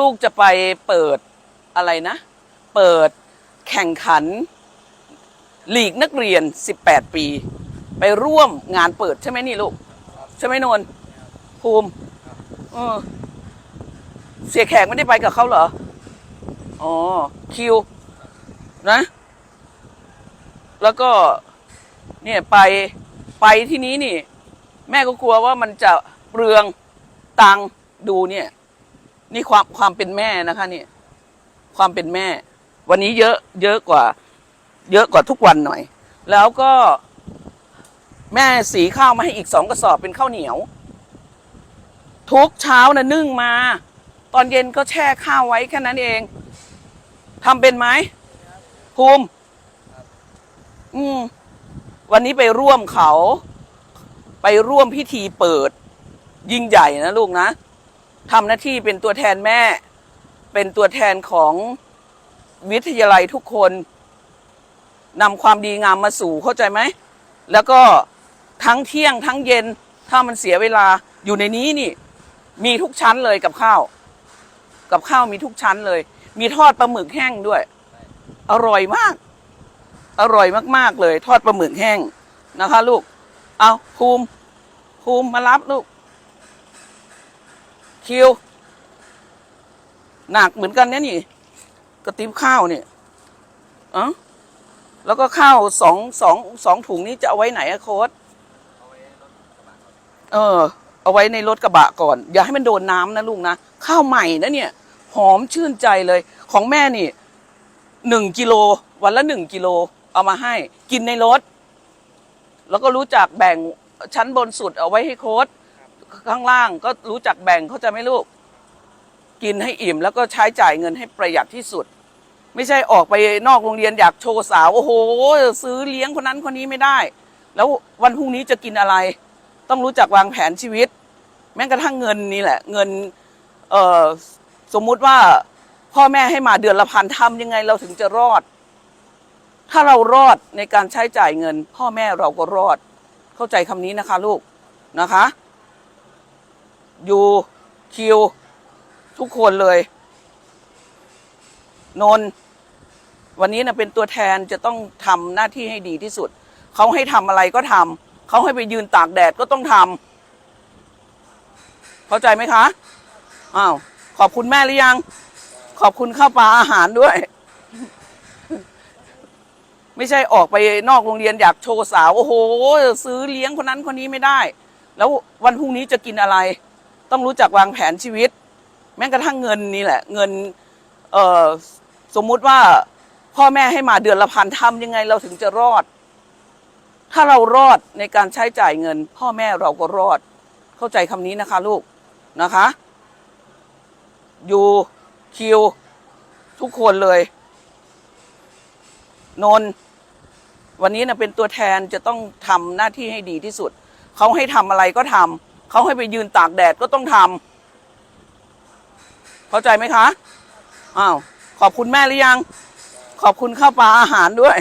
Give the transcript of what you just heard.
ลูกๆจะไปเปิดอะไรนะ เปิดแข่งขันหลีกนักเรียน 18 ปี ไปร่วมงานเปิดใช่ไหมนี่ลูก ใช่ไหมนนท์ภูมิเออเสียแขกไม่ได้ไปกับเขาเหรอ อ๋อ คิว นะ แล้วก็ เนี่ยไปไปที่นี้นี่ แม่ก็กลัวว่ามันจะเปลืองตังดูเนี่ย นี่ความความเป็นแม่นะคะนี่ความเป็นแม่ วันนี้เยอะ เยอะกว่า เยอะกว่าทุกวันหน่อย แล้วก็แม่สีข้าวมาให้อีกสองกระสอบเป็นข้าวเหนียว ทุกเช้านะนึ่งมา ตอนเย็นก็แช่ข้าวไว้แค่นั้นเองทำเป็นไหมภูมิอืมวันนี้ไปร่วมเขา ไปร่วมพิธีเปิด ยิ่งใหญ่นะลูกนะ ทำหน้าที่เป็นตัวแทนแม่ เป็นตัวแทนของวิทยาลัยทุกคนนำความดีงามมาสู่เข้าใจไหม แล้วก็ทั้งเที่ยงทั้งเย็นถ้ามันเสียเวลาอยู่ในนี้นี่ มีทุกชั้นเลยกับข้าว กับข้าวมีทุกชั้นเลย มีทอดปลาหมึกแห้งด้วย อร่อยมาก อร่อยมากๆเลย ทอดปลาหมึกแห้งนะคะ ลูก เอาภูมิภูมิมารับลูก คิวหนักเหมือนกันเนี่ยนี่กระติบข้าวเนี่ยอ๋อแล้วก็ข้าวสองสองสองถุงนี้จะเอาไว้ไหนอะโค้ดเออ เอาไว้ในรถกระบะก่อน อย่าให้มันโดนน้ำนะลูกนะ ข้าวใหม่นะเนี่ย หอมชื่นใจเลย ของแม่นี่หนึ่งกิโล วันละหนึ่งกิโล เอามาให้ กินในรถ แล้วก็รู้จักแบ่งชั้นบนสุดเอาไว้ให้โค้ด ข้างล่างก็รู้จักแบ่งเขาจะไม่ลูก กินให้อิ่ม แล้วก็ใช้จ่ายเงินให้ประหยัดที่สุด ไม่ใช่ออกไปนอกโรงเรียนอยากโชว์สาว โอ้โห ซื้อเลี้ยงคนนั้นคนนี้ไม่ได้ แล้ววันพรุ่งนี้จะกินอะไร ต้องรู้จักวางแผนชีวิต แม้กระทั่งเงินนี่แหละ เงินเออสมมุติว่าพ่อแม่ให้มาเดือนละพันทำยังไงเราถึงจะรอด ถ้าเรารอดในการใช้จ่ายเงิน พ่อแม่เราก็รอด เข้าใจคำนี้นะคะลูกนะคะ ยูคิว ทุกคนเลย นน วันนี้นะเป็นตัวแทนจะต้องทำหน้าที่ให้ดีที่สุด เขาให้ทำอะไรก็ทำเขาให้ไปยืนตากแดดก็ต้องทำเข้าใจไหมคะอ้าวขอบคุณแม่หรือยัง ขอบคุณข้าวปลาอาหารด้วย ไม่ใช่ออกไปนอกโรงเรียนอยากโชว์สาว โอ้โห ซื้อเลี้ยงคนนั้นคนนี้ไม่ได้ แล้ววันพรุ่งนี้จะกินอะไร ต้องรู้จักวางแผนชีวิต แม้กระทั่งเงินนี่แหละ เงินเออสมมุติว่าพ่อแม่ให้มาเดือนละพันทำยังไงเราถึงจะรอด ถ้าเรารอดในการใช้จ่ายเงิน พ่อแม่เราก็รอด เข้าใจคำนี้นะคะ ลูกนะคะยูคิว ทุกคนเลย นน วันนี้นะเป็นตัวแทนจะต้องทำหน้าที่ให้ดีที่สุด เขาให้ทำอะไรก็ทำ เขาให้ไปยืนตากแดดก็ต้องทำเข้าใจไหมคะ อ้าว ขอบคุณแม่หรือยัง ขอบคุณข้าวปลาอาหารด้วย